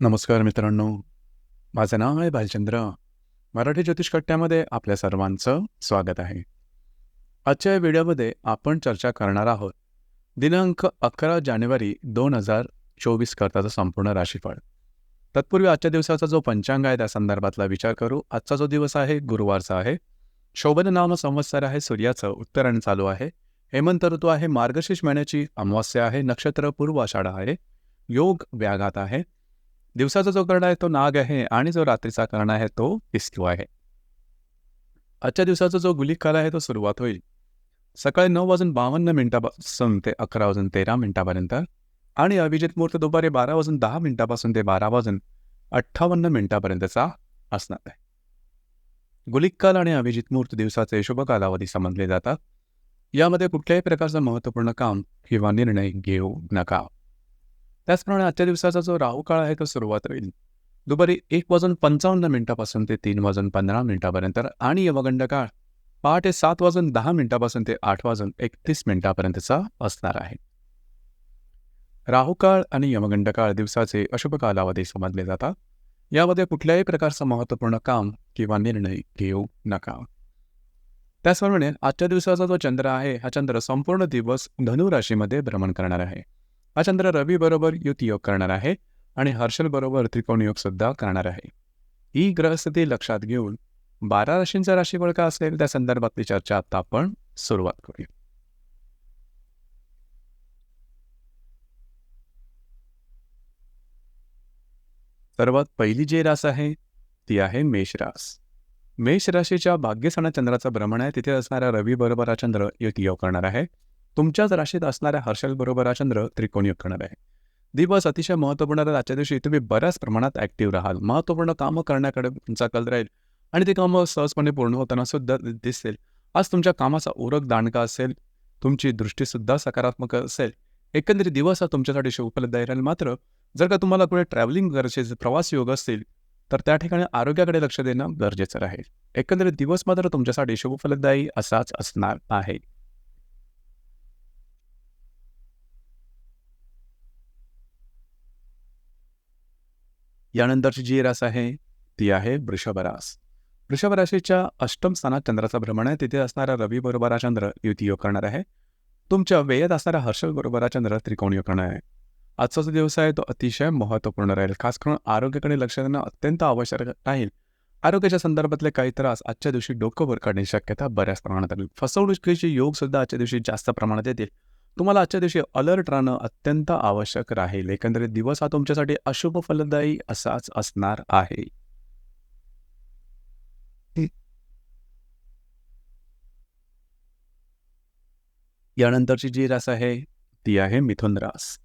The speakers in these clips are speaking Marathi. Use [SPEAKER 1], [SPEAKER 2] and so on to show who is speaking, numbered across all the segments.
[SPEAKER 1] नमस्कार मित्रांनो. माझं नाव आहे भालचंद्र मराठी ज्योतिष कट्ट्यामध्ये आपल्या सर्वांचं स्वागत आहे. आजच्या या व्हिडिओमध्ये आपण चर्चा करणार आहोत दिनांक अकरा जानेवारी दोन हजार चोवीस करताचं संपूर्ण राशीफळ. तत्पूर्वी आजच्या दिवसाचा जो पंचांग आहे त्या संदर्भातला विचार करू. आजचा जो दिवस आहे गुरुवारचा आहे. शोभन नाम संवत्सर आहे सूर्याचं उत्तरायण चालू आहे. हेमंत ऋतू आहे मार्गशीर्ष महिन्याची अमावस्या आहे नक्षत्र पूर्व आषाढ आहे. योग व्याघात आहे. दिवसाचा जो कर्ण आहे तो नाग आहे आणि जो रात्रीचा कर्ण आहे तो इस्क्यू आहे. आजच्या दिवसाचा जो गुलिकाल आहे तो सुरुवात होईल. सकाळी नऊ वाजून बावन्न मिनिटापासून ते अकरा वाजून तेरा मिनिटापर्यंत आणि अभिजित मुहूर्त दुपारी बारा वाजून दहा मिनिटापासून ते बारा वाजून अठ्ठावन्न मिनिटापर्यंतचा असणार आहे. गुलिककाल आणि अभिजित मुहूर्त दिवसाचे शुभ कालावधी समजले जातात. यामध्ये कुठल्याही प्रकारचं महत्त्वपूर्ण काम किंवा निर्णय घेऊ नका. त्याचप्रमाणे आजच्या दिवसाचा जो राहू काळ आहे तो सुरुवात होईल. दुपारी एक वाजून पंचावन्न मिनिटापासून ते तीन वाजून पंधरा मिनिटापर्यंत. आणि यमगंड काळ पहाटे सात वाजून दहा मिनिटापासून ते आठ वाजून एकतीस मिनिटापर्यंतचा असणार आहे. राहुकाळ आणि यमगंड काळ दिवसाचे अशुभ कालावधी समजले जातात. यामध्ये कुठल्याही प्रकारचं महत्त्वपूर्ण काम किंवा निर्णय घेऊ नका. त्याचप्रमाणे आजच्या दिवसाचा जो चंद्र आहे हा चंद्र संपूर्ण दिवस धनु राशीमध्ये भ्रमण करणार आहे. हा चंद्र रवीबरोबर युती योग करणार आहे आणि हर्षलबरोबर त्रिकोण योग सुद्धा करणार आहे. ही ग्रहस्थिती लक्षात घेऊन बारा राशींचा राशीफळ का असेल? त्या संदर्भातली चर्चा आता आपण सुरुवात करूया. सर्वात पहिली जी रास आहे ती आहे मेष रास. मेष राशीच्या भाग्यसणा चंद्राचं भ्रमण आहे. तिथे असणाऱ्या रवी बरोबर हा चंद्र युती योग करणार आहे. तुमच्याच राशीत असणाऱ्या हर्षल बरोबर हा चंद्र त्रिकोणी करणार आहे. दिवस अतिशय महत्त्वपूर्ण राहील आजच्या दिवशी तुम्ही बऱ्याच प्रमाणात ॲक्टिव्ह राहाल. महत्त्वपूर्ण कामं करण्याकडे तुमचा कल राहील. आणि ते कामं सहजपणे पूर्ण होताना सुद्धा दिसेल. आज तुमच्या कामाचा ओरख दांडका असेल. तुमची दृष्टीसुद्धा सकारात्मक असेल. एकंदरीत दिवस हा तुमच्यासाठी उपलब्ध राहील मात्र जर का तुम्हाला कुठे ट्रॅव्हलिंग गरजेचे प्रवास योग असतील तर त्या ठिकाणी आरोग्याकडे लक्ष देणं गरजेचं राहील. एकंदरीत दिवस मात्र तुमच्यासाठी शुभफलदायी असाच असणार आहे. यानंतरची जी रास आहे ती आहे वृषभरास वृषभ राशीच्या अष्टम स्थानात चंद्राचं भ्रमण आहे. तिथे असणारा रवी बरोबर हा चंद्र युती योग करणार आहे. तुमच्या वेळेत असणारा हर्षल बरोबर हा चंद्र त्रिकोण योग करणार आहे. आजचा जो दिवस आहे तो अतिशय महत्त्वपूर्ण राहील. खास करून आरोग्याकडे लक्ष देणं अत्यंत आवश्यक राहील. आरोग्याच्या संदर्भातले काही त्रास आजच्या दिवशी डोकं वर काढण्याची शक्यता बऱ्याच प्रमाणात राहील फसवणुकीचे योग सुद्धा आजच्या दिवशी जास्त प्रमाणात येतील. तुम्हाला आजच्या दिवशी अलर्ट राहणं अत्यंत आवश्यक राहील. एकंदरीत दिवस हा तुमच्यासाठी अशुभ फलदायी असाच असणार आहे. यानंतरची जी रास आहे ती आहे मिथुन रास.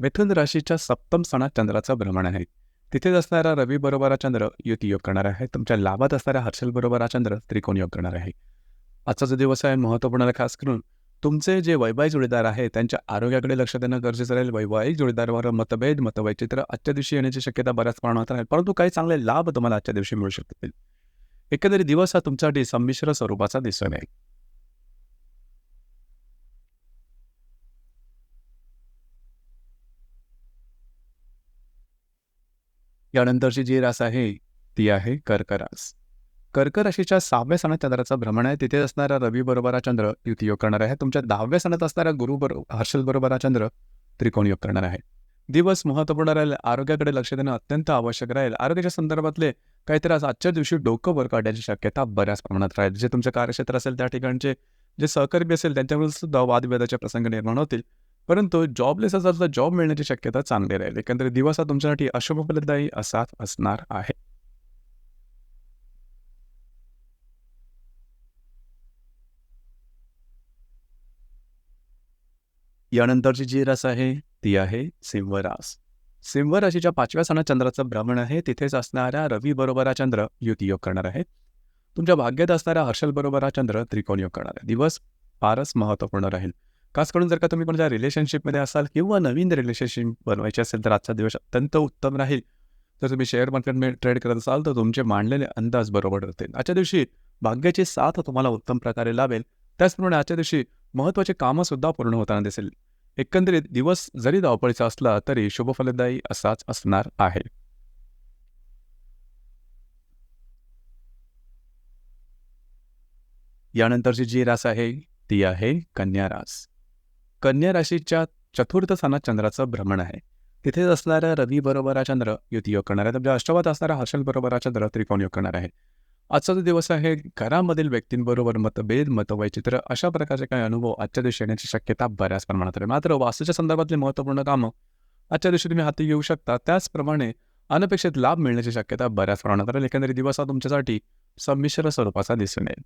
[SPEAKER 1] मिथुन राशीच्या सप्तम सणात चंद्राचं भ्रमण आहे. तिथेच असणारा रवी बरोबर चंद्र युती योग करणार आहे. तुमच्या लाभात असणाऱ्या हर्षल बरोबर चंद्र त्रिकोण योग करणार आहे. आजचा जो दिवस आहे महत्त्वपूर्ण खास करून तुमचे जे वैवाहिक जोडीदार आहे त्यांच्या आरोग्याकडे लक्ष देणं गरजेचं राहील. वैवाहिक जोडीदारावर मतभेद मतवैचित्र आजच्या दिवशी येण्याची शक्यता बऱ्याच प्रमाणात राहील. परंतु काही चांगले लाभ तुम्हाला आजच्या दिवशी मिळू शकतील. एकंदरीत दिवस हा तुमच्यासाठी संमिश्र स्वरूपाचा दिसून येईल. यानंतरची जी रास आहे ती आहे कर्करास. कर्क राशीच्या सहाव्या सणात चंद्राचं भ्रमण आहे. तिथे असणारा रवी बरोबरा चंद्र युती योग करणार आहे. तुमच्या दहाव्या सणात असणारा गुरु बरोबर हर्षल बरोबरा हा चंद्र त्रिकोण योग करणार आहे. दिवस महत्त्वपूर्ण राहील. आरोग्याकडे लक्ष देणं अत्यंत आवश्यक राहील. आरोग्याच्या संदर्भातले काही त्रास आजच्या दिवशी डोकं वर काढण्याची शक्यता बऱ्याच प्रमाणात राहील. जे तुमचं कार्यक्षेत्र असेल त्या ठिकाणचे जे सहकर्मी असेल त्यांच्यावर सुद्धा वादविवादाचे प्रसंग निर्माण होतील. परंतु जॉबलेस असाल तर जॉब मिळण्याची शक्यता चांगली राहील. एकंदरीत दिवस हा तुमच्यासाठी अशुभफलदायी असाच असणार आहे. यानंतरची जी रस आहे ती आहे सिंहरास. सिंह राशीच्या पाचव्या सणात चंद्राचं भ्रमण आहे तिथेच असणाऱ्या रवी बरोबर चंद्र युती योग करणार आहे. तुमच्या भाग्यात असणाऱ्या हर्षल बरोबर हा चंद्र त्रिकोण योग करणार आहे. दिवस फारच महत्त्वपूर्ण राहील. खास करून जर का तुम्ही कोणत्या रिलेशनशिपमध्ये असाल किंवा नवीन रिलेशनशिप बनवायची असेल तर आजचा दिवस अत्यंत उत्तम राहील. जर तुम्ही शेअर मार्केटमध्ये ट्रेड करत असाल तर तुमचे मांडलेले अंदाज बरोबर राहतील. आजच्या दिवशी भाग्याची साथ तुम्हाला उत्तम प्रकारे लाभेल. त्याचप्रमाणे आजच्या दिवशी महत्त्वाचे कामंसुद्धा पूर्ण होताना दिसेल. एकंदरीत दिवस जरी धावपळीचा असला तरी शुभफलदायी असाच असणार आहे. यानंतरची जी रास आहे ती आहे कन्या रास. कन्या राशीच्या चतुर्थ स्थानात चंद्राचं भ्रमण आहे. तिथेच असणारा रवी बरोबर चंद्र युती योग करणार आहे म्हणजे तर अष्टवात असणारा हर्षल बरोबर चंद्र त्रिकोण योग करणार आहे. आजचा जो दिवस आहे घरामधील व्यक्तींबरोबर मतभेद मतवैचित्र अशा प्रकारचे काही अनुभव आजच्या दिवशी येण्याची शक्यता बऱ्याच प्रमाणात आहे. मात्र वास्तूच्या संदर्भातली महत्त्वपूर्ण कामं आजच्या दिवशी तुम्ही हाती घेऊ शकता. त्याचप्रमाणे अनपेक्षित लाभ मिळण्याची शक्यता बऱ्याच प्रमाणात राहील एकंदरीत दिवस हा तुमच्यासाठी संमिश्र स्वरूपाचा दिसून येईल.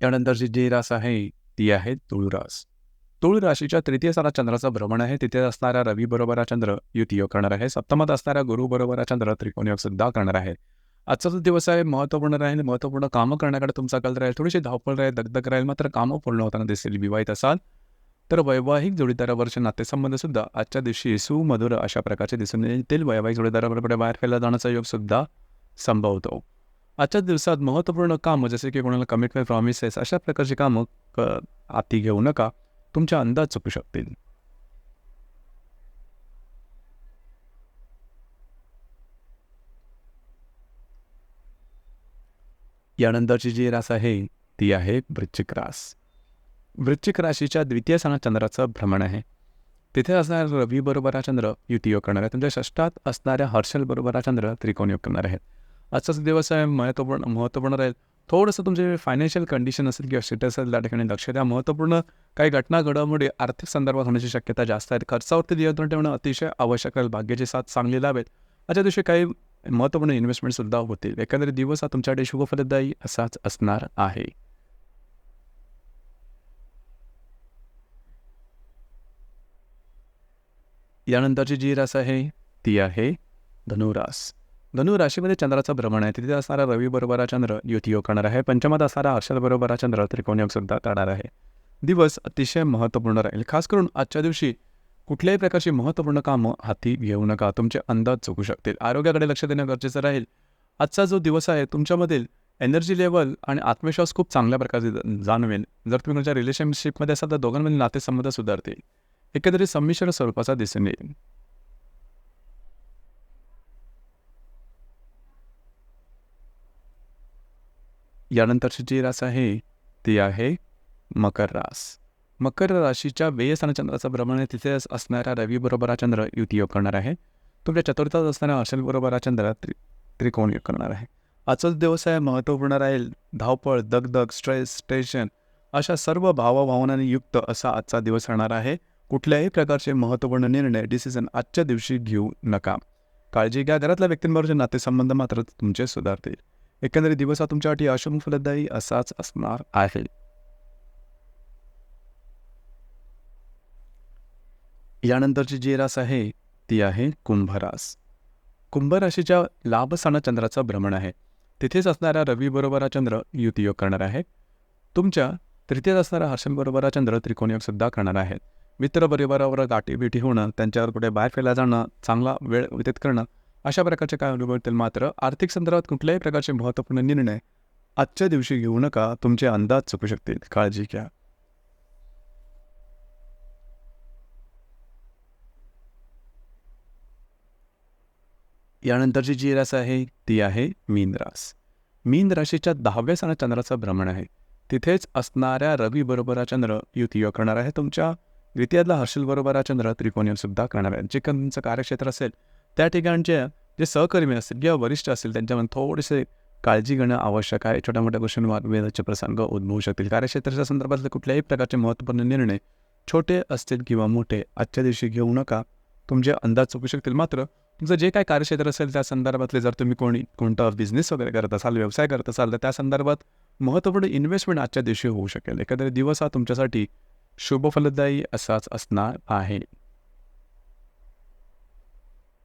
[SPEAKER 1] त्यानंतरची जी रास आहे ती आहे तुळरास. तुळ राशीच्या तृतीय स्थानात चंद्राचं भ्रमण आहे. तिथे असणाऱ्या रवी बरोबर चंद्र युती योग करणार आहे. सप्तमात असणाऱ्या गुरु बरोबर चंद्र त्रिकोण योग सुद्धा करणार आहे. आजचा जो दिवस आहे महत्त्वपूर्ण राहील महत्त्वपूर्ण कामं करण्याकडे तुमचा कल राहील थोडीशी धावपळ राहील दगदग राहील मात्र कामं पूर्ण होताना दिसेल विवाहित असाल. तर वैवाहिक जोडीदारावरचे नातेसंबंध सुद्धा आजच्या दिवशी सुमधुर अशा प्रकारचे दिसून येतील. वैवाहिक जोडीदाराबरोबर बाहेर फिरला जाण्याचा योग सुद्धा संभवतो. आजच्या दिवसात महत्त्वपूर्ण कामं जसे की कोणाला कमिटमेंट प्रॉमिसेस अशा प्रकारची कामं क हाती घेऊ नका. तुमच्या अंदाज चुकू शकतील. यानंतरची जी रास आहे ती आहे वृश्चिक रास. वृश्चिक राशीच्या द्वितीय स्थानात चंद्राचं भ्रमण आहे. तिथे असणाऱ्या रवी बरोबर चंद्र युती योग करणार आहे तुमच्या षष्टात असणाऱ्या हर्षल बरोबर चंद्र त्रिकोण योग करणार आहेत. आजचाच दिवस आहे महत्त्वपूर्ण महत्त्वपूर्ण राहील. थोडंसं तुमचे फायनान्शियल कंडिशन असेल किंवा स्टेटस असेल त्या ठिकाणी लक्ष द्या. महत्त्वपूर्ण काही घटना घडामोडी आर्थिक संदर्भात होण्याची शक्यता जास्त आहे. खर्चावरती नियंत्रण ठेवणं अतिशय आवश्यक आहे. भाग्याचे साथ चांगली लावेल अशा दिवशी काही महत्त्वपूर्ण इन्व्हेस्टमेंटसुद्धा होतील. एकंदरीत दिवस हा तुमच्यासाठी शुभफलदायी असाच असणार आहे. यानंतरची जी रास आहे ती आहे धनुरास. धनु राशीमध्ये चंद्राचं भ्रमण आहे. तिथे असणारा रवी बरोबर चंद्र युती योग करणार आहे. पंचमात असणारा हर्षद बरोबर चंद्र त्रिकोणयोग सुद्धा करणार आहे. दिवस अतिशय महत्त्वपूर्ण राहील. खास करून आजच्या दिवशी कुठल्याही प्रकारची महत्त्वपूर्ण कामं हाती घेऊ नका. तुमचे अंदाज चुकू शकतील. आरोग्याकडे लक्ष देणं गरजेचं राहील. आजचा जो दिवस आहे तुमच्यामधील एनर्जी लेवल आणि आत्मविश्वास खूप चांगल्या प्रकारे जाणवेल. जर तुम्ही तुमच्या रिलेशनशिपमध्ये असाल तर दोघांमधील नातेसंबंध सुधारतील. एकंदरीत संमिश्र स्वरूपाचा दिसून येईल. यानंतरची जी रास आहे ती आहे मकर रास. मकर राशीच्या वेयस्थान चंद्राचं भ्रमण आहे तिथे असणाऱ्या रवीबरोबर हा चंद्र युती योग करणार आहे. तुमच्या चतुर्थात असणाऱ्या अशल हा चंद्र त्रि त्रिकोण योग करणार आहे. आजचाच दिवस आहे महत्त्वपूर्ण राहील. धावपळ दगदग स्ट्रेस टेन्शन अशा सर्व भावभावनांनी युक्त असा आजचा दिवस राहणार आहे. कुठल्याही प्रकारचे महत्त्वपूर्ण निर्णय डिसिजन आजच्या दिवशी घेऊ नका. काळजी घ्या. घरातल्या व्यक्तींबरोबरचे नातेसंबंध मात्र तुमचे सुधारतील. एकंदरीत दिवस हा तुमच्यासाठी अशुभ फलदायी असाच असणार आहे. यानंतरची जी रास आहे ती आहे कुंभरास कुंभ राशीच्या सण चंद्राचं भ्रमण आहे. तिथेच असणाऱ्या रवीबरोबर हा चंद्र युतियोग करणार आहे. तुमच्या तृतीयेत असणारा हर्षण हा चंद्र त्रिकोणयोग सुद्धा करणार आहे मित्र गाठीभेटी होणं त्यांच्यावर कुठे बाहेर फिरला जाणं चांगला वेळ व्यतीत करणं अशा प्रकारचे काय अनुभव येतील? मात्र आर्थिक संदर्भात कुठल्याही प्रकारचे महत्त्वपूर्ण निर्णय आजच्या दिवशी घेऊ नका. तुमचे अंदाज चुकू शकतील. काळजी घ्या. यानंतरची जी रास आहे ती आहे मीन रास. मीन राशीच्या दहाव्या सणा चंद्राचं भ्रमण आहे. तिथेच असणाऱ्या रवी बरोबर चंद्र युती योग करणार आहे. तुमच्या द्वितीयातला हर्षल बरोबर चंद्र त्रिकोणीय सुद्धा करणार आहे. जे तुमचं कार्यक्षेत्र असेल त्या ठिकाणचे जे सहकर्मी असतील किंवा वरिष्ठ असतील त्यांच्यामध्ये थोडेसे काळजी घेणं आवश्यक आहे. छोट्या मोठ्या गोष्टींवर वेदाचे प्रसंग उद्भवू शकतील. कार्यक्षेत्राच्या संदर्भातले कुठल्याही प्रकारचे महत्त्वपूर्ण निर्णय छोटे असतील किंवा मोठे आजच्या दिवशी घेऊ नका. तुमचे अंदाज चुकू शकतील. मात्र तुमचं जे काय कार्यक्षेत्र असेल त्या संदर्भातले जर तुम्ही कोणी कोणता बिझनेस वगैरे करत असाल व्यवसाय करत असाल तर त्या संदर्भात महत्त्वपूर्ण इन्व्हेस्टमेंट आजच्या दिवशी होऊ शकेल. एखाद्या दिवस हा तुमच्यासाठी शुभफलदायी असाच असणार आहे.